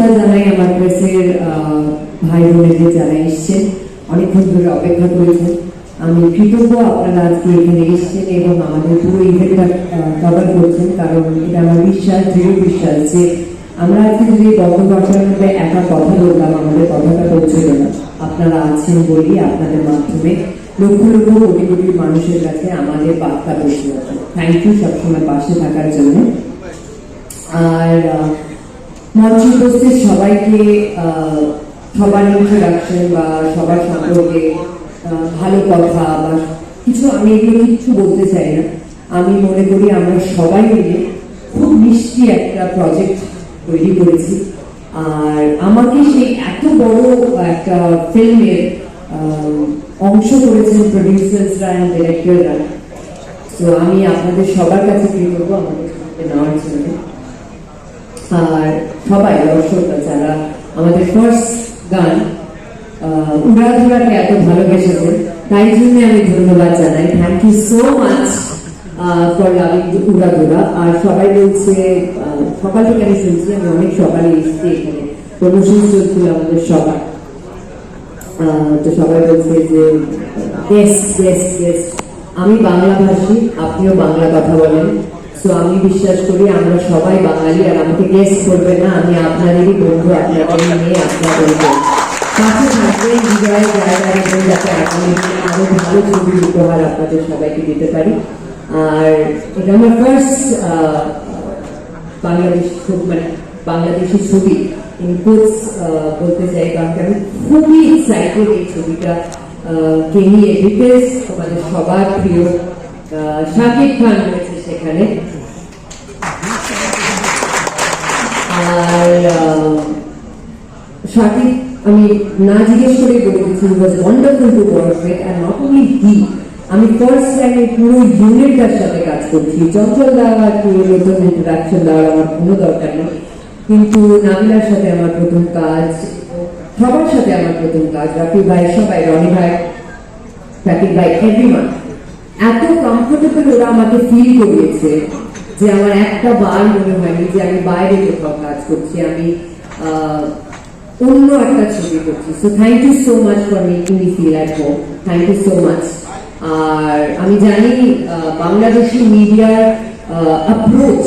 শ্রদ্ধা জানাই আমার প্রেসের ভাই বোনেদের যারা এসছেন, অনেকক্ষণ ধরে অপেক্ষা করেছেন, আমি কৃতজ্ঞ আপনারা আজকে এখানে এসছেন এবং আমাদের পুরো ইভেন্টটা কভার করছেন, কারণ এটা আমার বিশ্বাস, দৃঢ় বিশ্বাস যে আমরা আজকে যদি গত বছরের মধ্যে একা কথা বললাম আমাদের কথাটা পৌঁছল না। আপনারা আছেন বলি আপনাদের মাধ্যমে লক্ষ লক্ষ কোটি কোটি মানুষের কাছে আমাদের বার্তা পৌঁছে যাচ্ছে থ্যাংক ইউ সবসময় পাশে থাকার জন্য। আর মঞ্চে উপস্থিত সবাইকে সবার ইন্ট্রোডাকশন বা সবার সম্পর্কে ভালো কথা বা কিছু, আমি এগুলো কিচ্ছু বলতে চাই না। আমি মনে করি আমরা সবাই মিলে খুব মিষ্টি একটা প্রজেক্ট তৈরি করেছি। আর আমাকে সেই এত বড় একটা ফিল্মের অংশ করেছেন প্রডিউসার্সরা অ্যান্ড ডিরেক্টররা তো আমি আপনাদের সবার কাছে কৃতজ্ঞ আমাদের নেওয়ার জন্য। আর সবাই দর্শকরা যারা আমাদের ফার্স্ট গান উড়াধুরাকে এত ভালোবেসেছেন তাই জন্য আমি ধন্যবাদ জানাই। Thank you so much for loving Uradhura আর সবাই বলছে সকাল থেকে আমি শুনছি, আমি অনেক সকালে এসেছি এখানে। প্রমোশন চলছিল আমাদের সবার। তো সবাই বলছে যে গেস গেস গেস আমি বাংলা ভাষী আপনিও বাংলা কথা বলেন। তো আমি বিশ্বাস করি আমরা সবাই বাঙালি আর আমাকে গেস করবে না, আমি আপনাদেরই বন্ধু, আপনাদের নিয়ে আপনাদের পাশে থাকবেন, বিজয় জায়গায় এবং যাতে আগামী আরও ভালো ছবি উপহার আপনাদের সবাইকে দিতে পারি। আর এটা আমার ফার্স্ট বাংলাদেশ মানে বাংলাদেশি ছবি ইনপুটস বলতে চাই, কারণ আমি খুবই এক্সাইটেড এই ছবিটা কে নিয়ে বিকজ আমাদের সবার প্রিয় শাকিব খান রয়েছে। সেখানে আর আহ, আমি না জিজ্ঞেস করে বলে দিচ্ছি wonderful to work with and not only he আমি ফার্স্ট টাইমে পুরো ইউনিটটার সাথে কাজ করছি চঞ্চল দেওয়াকে নতুন ইন্ট্রোডাকশন দেওয়ার আমার কোনো দরকার নেই কিন্তু নাবিলার সাথে আমার প্রথম কাজ সবার সাথে আমার প্রথম কাজ রাকিব ভাই সবাই রনি ভাই রাকিব ভাই এভরিওয়ান এত কমফোর্টেবল ওরা আমাকে ফিল করিয়েছে যে আমার একটা বার মনে হয়নি যে আমি বাইরে কোথাও কাজ করছি, আমি অন্য একটা ছবি করছি। So thank you so much for making me feel at home thank you so much আর আমি জানি বাংলাদেশি মিডিয়ার অ্যাপ্রোচ